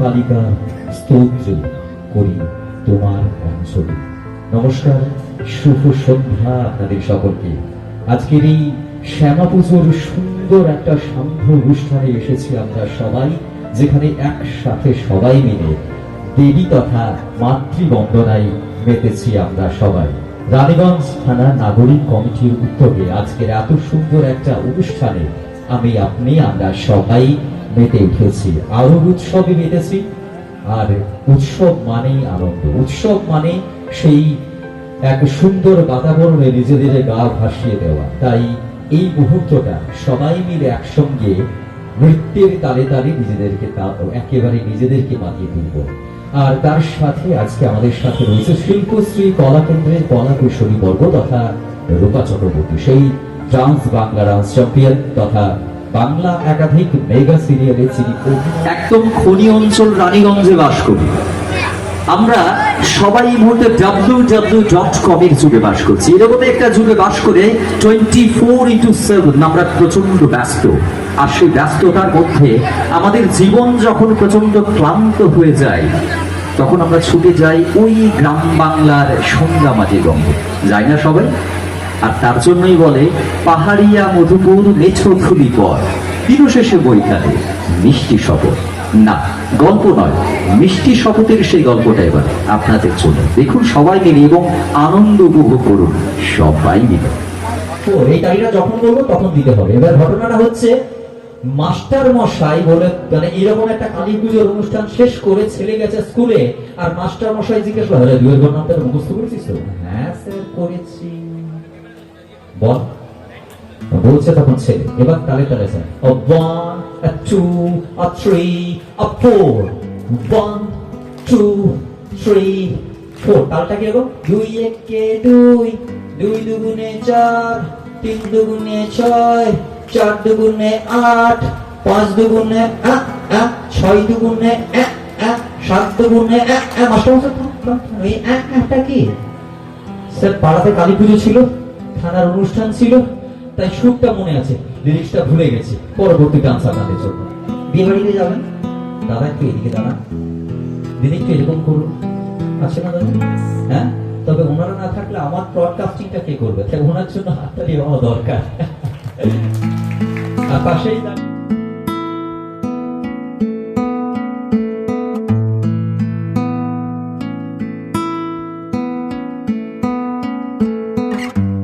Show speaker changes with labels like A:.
A: কালিকা স্তোত্র করি তোমার অঞ্চলে। নমস্কার শুভ সন্ধ্যা আপনাদের সকলকে। আজকের এই শ্যামা পুজোর সুন্দর একটা সান্ধ্য অনুষ্ঠানে এসেছি আমরা সবাই, যেখানে একসাথে সবাই মিলে দেবী তথা মাতৃবন্দনায় মেতেছি আমরা সবাই। রানীগঞ্জ থানা নাগরিক কমিটির উদ্যোগে আজকের এত সুন্দর একটা অনুষ্ঠানে আমি, আপনি, আমরা সবাই মেতে উঠেছি। আরও উৎসবে মেতেছি, আর উৎসব মানেই আনন্দ। উৎসব মানে সেই এক সুন্দর বাতাবরণে নিজেদের গা ভাসিয়ে দেওয়া। তাই এই মুহূর্তটা সবাই মিলে একসঙ্গে নৃত্যের তালে তালে নিজেদেরকে একেবারে নিজেদেরকে মাতিয়ে তুলব। আর তার সাথে আজকে আমাদের সাথে রয়েছে শিল্পশ্রী কলা কেন্দ্রের কলা কুশলী বর্গ তথা রূপা চক্রবর্তী, সেই ট্রান্স বাংলা ডান্স চ্যাম্পিয়ন তথা বাংলা একাধিক মেগা সিরিয়ালে অভিনয়
B: একদম খনি অঞ্চল রানীগঞ্জে বাস করি। আমরা সবাই এই মুহূর্তে ডাব্লিউ ডাব্লিউ ডট কম এর যুগে বাস করছি। এরকম একটা যুগে বাস করে টোয়েন্টি ফোর ইন্টু সেভেন আমরা প্রচণ্ড ব্যস্ত। আর সেই ব্যস্ততার মধ্যে আমাদের জীবন যখন প্রচণ্ড ক্লান্ত হয়ে যায়, তখন আমরা ছুটে যাই ওই গ্রাম বাংলার সন্ধ্যা মাঝে গঙ্গে যাই না সবাই? আর তার জন্যই বলে, পাহাড়িয়া মধুপুর মেছো খুলি পর। দিনশেষে বইখানে মিষ্টি শপথ। না, গল্প নয়। মিষ্টি শপথের সেই গল্পটা এবার আপনাদের জন্য। দেখুন সবাই মিলে এবং আনন্দ উপভোগ করুন। সবাই মিলে।
A: এই যখন বলব তখন দিতে হবে। এবার ঘটনাটা হচ্ছে মাস্টার মশাই বলে মানে এরকম একটা কালী পুজোর অনুষ্ঠান শেষ করে ছেলে গেছে স্কুলে আর মাস্টার মশাই জিজ্ঞেস করে দুয়ের ঘর নামটা মুখস্থ করেছিস তো? হ্যাঁ স্যার, করেছি। বল। বলছে তখন ছেলে। এবার তালে তালে sir one two three four one two three four তালটা কীরকম? দুই, একে দুই দুই দুগুণে চার, তিন দুগুণে ছয়, চার দুগুণে আট, পাঁচ দুগুণে এক এক ছয় দুগুণে এক এক সাত দুগুণে এক এক মাস্টার এই এক একটা কি? স্যার, পাড়াতে কালী পুজো ছিল, থানার অনুষ্ঠান ছিল, তাই সুরটা মনে আছে। লিরিক্সটা ভুলে গেছি। পরবর্তী ডান্স আপনাদের জন্য। বিহারিতে যাবেন? দাদা একটু এদিকে দাঁড়ান। দিদি একটু এরকম করুন। আছে না দাদা? হ্যাঁ? তবে ওনারা না থাকলে আমার ব্রডকাস্টিংটা কে করবে? তাই ওনার জন্য হাততালি হওয়া দরকার। আর পাশেই